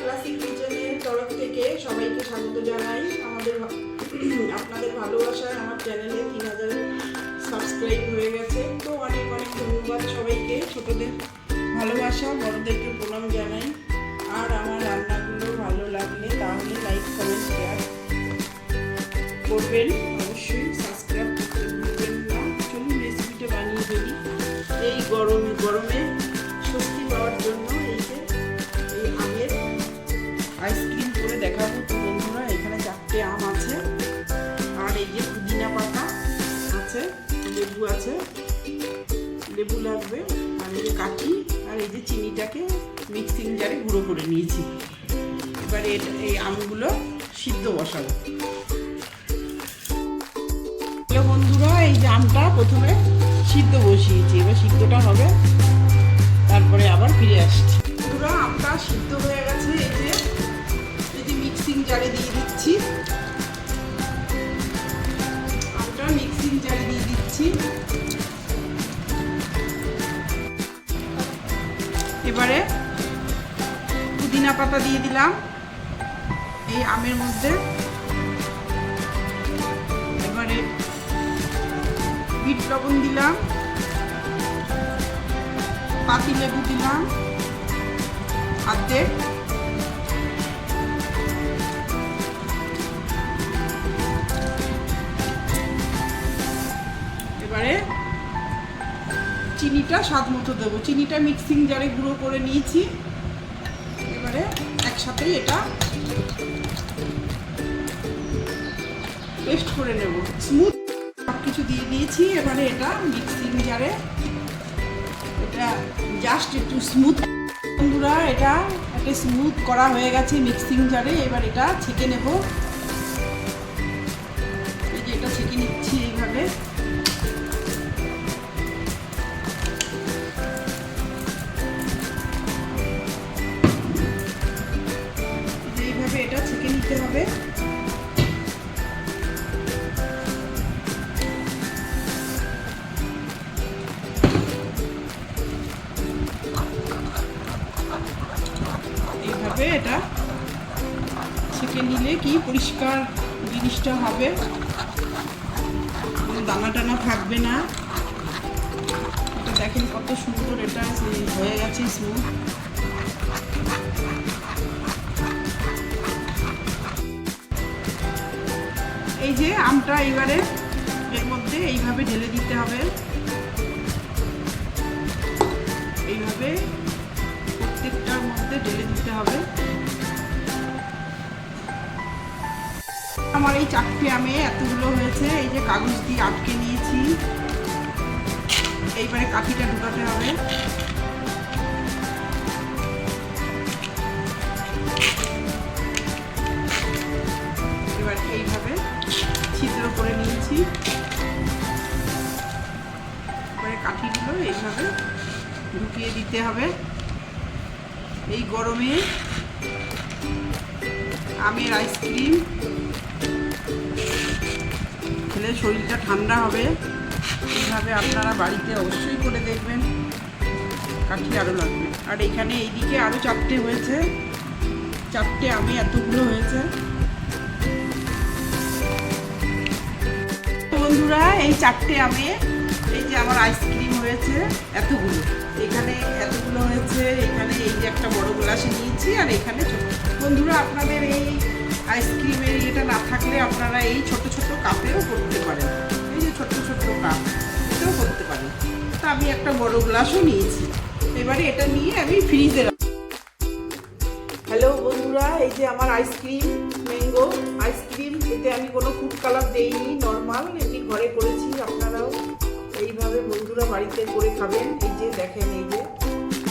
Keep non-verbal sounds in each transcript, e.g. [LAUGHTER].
Classic কিচেনের তরফ থেকে সবাইকে স্বাগত জানাই। আমাদের [CLEARS THROAT] আপনাদের ভালোবাসায় আমার চ্যানেলে তিন হাজার সাবস্ক্রাইব হয়ে গেছে। তো অনেক অনেক ধন্যবাদ সবাইকে। ছোটদের ভালোবাসা, বড়দেরকে প্রণাম জানাই। আর আমার রান্নাগুলো ভালো লাগলে তাহলে লাইক কমেন্ট শেয়ার করবেন। অবশ্যই সাবস্ক্রাইব করতে ভুলবেন না। চলুন রেসিপিটা বানিয়ে ফেলি। এই গরমে গরমে লেবু আছে। লেবু লাগবে, আর এই যে কাঠি, আর এই যে চিনিটাকে মিক্সিং জারে গুঁড়ো করে নিয়েছি। এবারে এই আমগুলো সিদ্ধ বসাবো। বন্ধুরা, এই যে আমটা প্রথমে সিদ্ধ বসিয়েছি, এবার সিদ্ধটা হবে। তারপরে আবার ফিরে আসছি। বন্ধুরা, আমটা সিদ্ধ হয়ে গেছে, এই যে মিক্সিং জারে দিয়ে দিচ্ছি। দিচ্ছি। এবারে পুদিনা পাতা দিয়ে দিলাম এই আমের মধ্যে। এবারে বিট লবণ দিলাম। পাতি লেবু দিলাম। অর্ধেক চিনিটা স্বাদ মতো দেবো। চিনিটা মিক্সিং জারে গুঁড়ো করে নিয়েছি। এবারে একসাথেই এটা পেস্ট করে নেব। স্মুথ সব কিছু দিয়ে দিয়েছি। এবারে এটা মিক্সিং জারে এটা জাস্ট একটু স্মুথ বন্ধুরা, এটা একটা স্মুথ করা হয়ে গেছে মিক্সিং জারে এবার এটা ছেঁকে নেব। এটা ছেঁকে নিতে হবে। এইভাবে এটা ছেঁকে নিলে কি পরিষ্কার জিনিসটা হবে? দানা টানা থাকবে না। এটা দেখেন কত সুন্দর এটা হয়ে গেছে স্মুথ যে আমটা এবারে এর মধ্যে এইভাবে ঢেলে দিতে হবে। এইভাবে প্রত্যেকটার মধ্যে ঢেলে দিতে হবে। আমার এই চারটে আমে এতগুলো হয়েছে, এই যে কাগজ দিয়ে আটকে নিয়েছি। এইবারে কাঠিটা ঢোকাতে হবে। ছিদ্র করে নিয়েছি। এবারে কাঠিগুলো এইভাবে ঢুকিয়ে দিতে হবে। এই গরমে আমের আইসক্রিম খেলে শরীরটা ঠান্ডা হবে। এইভাবে আপনারা বাড়িতে অবশ্যই করে দেখবেন। কাঠি আরও লাগবে। আর এখানে এইদিকে আরও চারটে হয়েছে। চারটে আমি এতগুলো হয়েছে। এই চারটে আমি, এই যে আমার আইসক্রিম হয়েছে, এতগুলো। এখানে এতগুলো হয়েছে, এখানে এই যে একটা বড় গ্লাসে নিয়েছি, আর এখানে বন্ধুরা, আপনাদের এই আইসক্রিমের ইয়েটা না থাকলে আপনারা এই ছোট ছোট কাপেও করতে পারেন। এই যে ছোট ছোট কাপ এটাও করতে পারেন। তা আমি একটা বড় গ্লাসও নিয়েছি। এবারে এটা নিয়ে আমি ফ্রিজে হ্যালো বন্ধুরা, এই যে আমার আইসক্রিম ম্যাঙ্গো আইসক্রিম এতে আমি কোনো ফুড কালার দেইনি নর্মাল এটি ঘরে করেছি আপনারাও। এইভাবে বন্ধুরা বাড়িতে করে খাবেন, এই যে দেখেন এই যে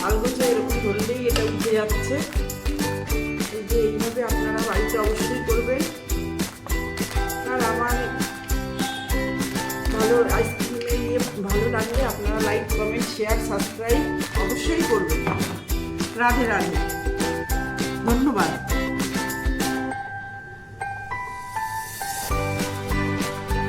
আলগোছে এরকম ধরলেই এটা উঠে যাচ্ছে। এই যে এইভাবে আপনারা বাড়িতে অবশ্যই করবেন। আর আমার ভালো আইসক্রিমে নিয়ে ভালো লাগলে আপনারা লাইক কমেন্ট শেয়ার সাবস্ক্রাইব অবশ্যই করবেন। রাধে রাধে। ধন্যবাদ।